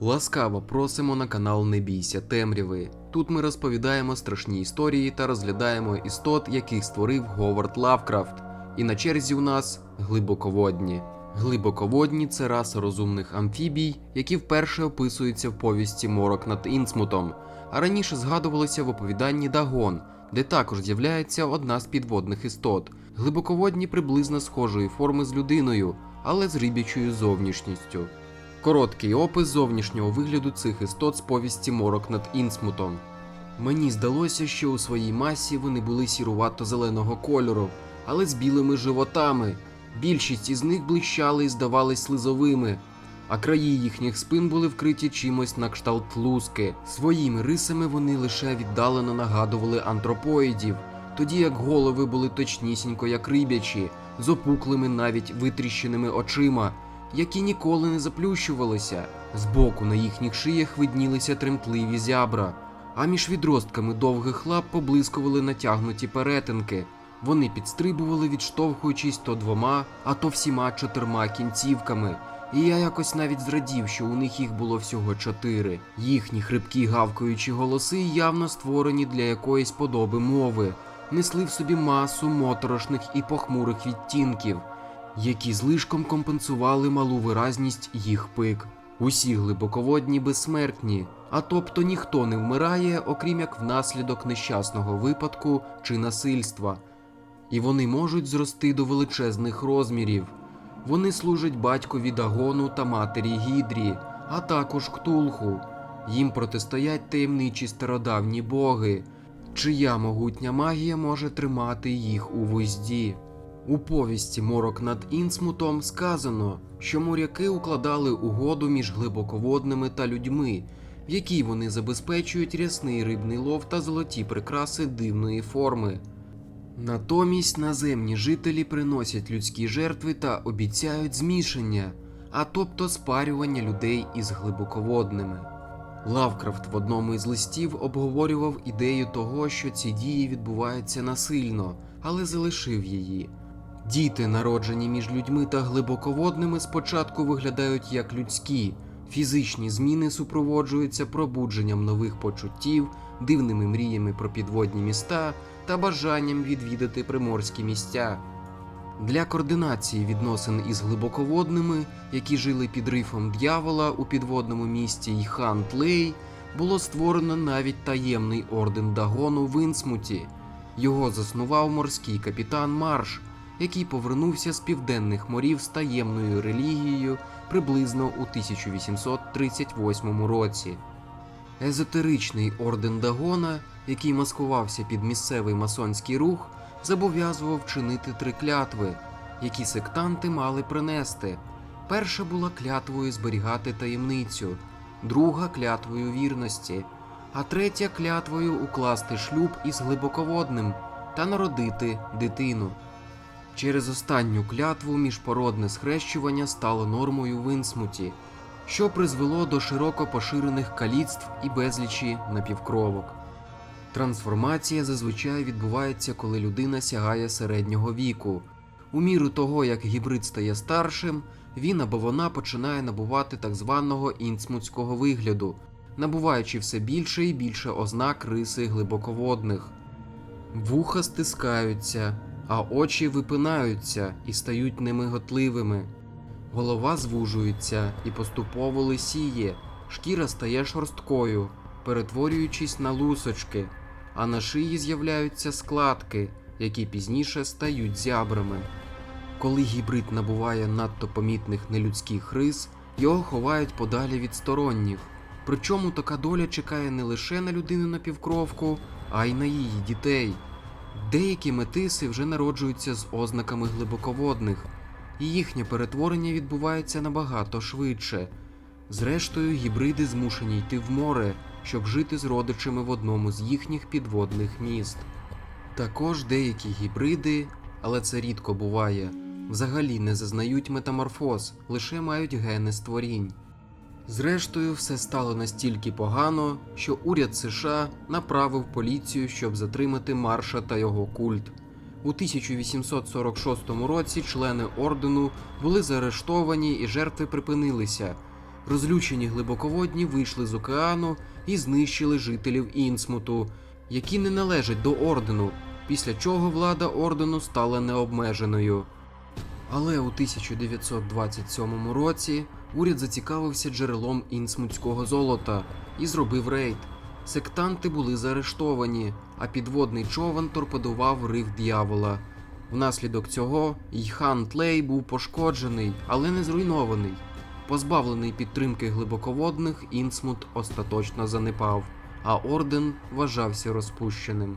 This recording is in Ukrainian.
Ласкаво просимо на канал Не бійся темряви. Тут ми розповідаємо страшні історії та розглядаємо істот, яких створив Говард Лавкрафт. І на черзі у нас глибоководні. Глибоководні це раса розумних амфібій, які вперше описуються в повісті Морок над Інсмутом, а раніше згадувалися в оповіданні Дагон, де також з'являється одна з підводних істот. Глибоководні приблизно схожої форми з людиною, але з рибячою зовнішністю. Короткий опис зовнішнього вигляду цих істот з повісті Морок над Інсмутом. Мені здалося, що у своїй масі вони були сірувато-зеленого кольору, але з білими животами. Більшість із них блищали і здавались слизовими, а краї їхніх спин були вкриті чимось на кшталт луски. Своїми рисами вони лише віддалено нагадували антропоїдів, тоді як голови були точнісінько як рибячі, з опуклими навіть витріщеними очима, які ніколи не заплющувалися. Збоку на їхніх шиях виднілися тремтливі зябра, а між відростками довгих лап поблискували натягнуті перетинки. Вони підстрибували, відштовхуючись то двома, а то всіма чотирма кінцівками. І я якось навіть зрадів, що у них їх було всього чотири. Їхні хрипкі гавкаючі голоси, явно створені для якоїсь подоби мови, несли в собі масу моторошних і похмурих відтінків, які злишком компенсували малу виразність їх пик. Усі глибоководні безсмертні, а тобто ніхто не вмирає, окрім як внаслідок нещасного випадку чи насильства. І вони можуть зрости до величезних розмірів. Вони служать батькові Дагону та матері Гідрі, а також Ктулху. Їм протистоять таємничі стародавні боги, чия могутня магія може тримати їх у вузді. У повісті Морок над Інсмутом сказано, що моряки укладали угоду між глибоководними та людьми, в якій вони забезпечують рясний рибний лов та золоті прикраси дивної форми. Натомість наземні жителі приносять людські жертви та обіцяють змішання, а тобто спарювання людей із глибоководними. Лавкрафт в одному із листів обговорював ідею того, що ці дії відбуваються насильно, але залишив її. Діти, народжені між людьми та глибоководними, спочатку виглядають як людські. Фізичні зміни супроводжуються пробудженням нових почуттів, дивними мріями про підводні міста та бажанням відвідати приморські місця. Для координації відносин із глибоководними, які жили під рифом д'явола у підводному місті Йхан Тлей, було створено навіть таємний орден Дагону в Інсмуті. Його заснував морський капітан Марш, який повернувся з південних морів з таємною релігією приблизно у 1838 році. Езотеричний орден Дагона, який маскувався під місцевий масонський рух, зобов'язував чинити три клятви, які сектанти мали принести. Перша була клятвою зберігати таємницю, друга клятвою вірності, а третя клятвою укласти шлюб із глибоководним та народити дитину. Через останню клятву міжпородне схрещування стало нормою в Інсмуті, що призвело до широко поширених каліцтв і безлічі напівкровок. Трансформація зазвичай відбувається, коли людина сягає середнього віку. У міру того, як гібрид стає старшим, він або вона починає набувати так званого інсмутського вигляду, набуваючи все більше і більше ознак риси глибоководних. Вуха стискаються, а очі випинаються і стають немиготливими. Голова звужується і поступово лисіє, шкіра стає шорсткою, перетворюючись на лусочки, а на шиї з'являються складки, які пізніше стають зябрами. Коли гібрид набуває надто помітних нелюдських рис, його ховають подалі від сторонніх. Причому така доля чекає не лише на людину напівкровку, а й на її дітей. Деякі метиси вже народжуються з ознаками глибоководних, і їхнє перетворення відбувається набагато швидше. Зрештою, гібриди змушені йти в море, щоб жити з родичами в одному з їхніх підводних міст. Також деякі гібриди, але це рідко буває, взагалі не зазнають метаморфоз, лише мають гени створінь. Зрештою, все стало настільки погано, що уряд США направив поліцію, щоб затримати Марша та його культ. У 1846 році члени ордену були заарештовані і жертви припинилися. Розлючені глибоководні вийшли з океану і знищили жителів Інсмуту, які не належать до ордену, після чого влада ордену стала необмеженою. Але у 1927 році уряд зацікавився джерелом інсмутського золота і зробив рейд. Сектанти були заарештовані, а підводний човен торпедував риф д'явола. Внаслідок цього Йхан Тлей був пошкоджений, але не зруйнований. Позбавлений підтримки глибоководних, Інсмут остаточно занепав, а орден вважався розпущеним.